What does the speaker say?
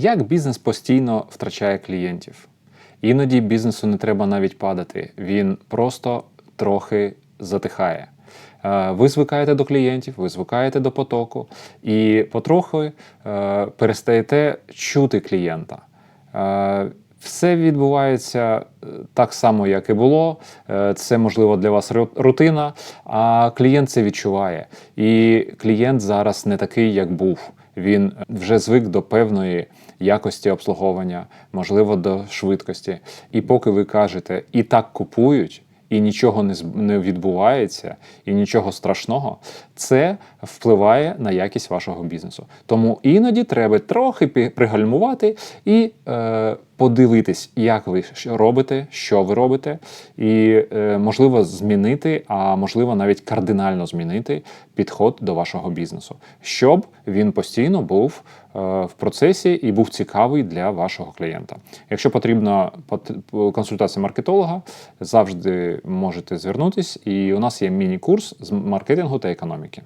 Як бізнес постійно втрачає клієнтів? Іноді бізнесу не треба навіть падати, він просто трохи затихає. Е, Ви звикаєте до клієнтів, ви звикаєте до потоку, і потрохи е, перестаєте чути клієнта. Е, Все відбувається так само, як і було. Це можливо для вас рутина, а клієнт це відчуває. І клієнт зараз не такий, як був. Він вже звик до певної якості обслуговування, можливо, до швидкості. І поки ви кажете, і так купують, і нічого не, не відбувається, і нічого страшного, це впливає на якість вашого бізнесу. Тому іноді треба трохи пригальмувати і е, подивитись, як ви робите, що ви робите, і е, можливо змінити, а можливо навіть кардинально змінити підход до вашого бізнесу, щоб він постійно був в процесі і був цікавий для вашого клієнта. Якщо потрібна пот- консультація маркетолога, завжди можете звернутись, і у нас є міні-курс з маркетингу та економіки.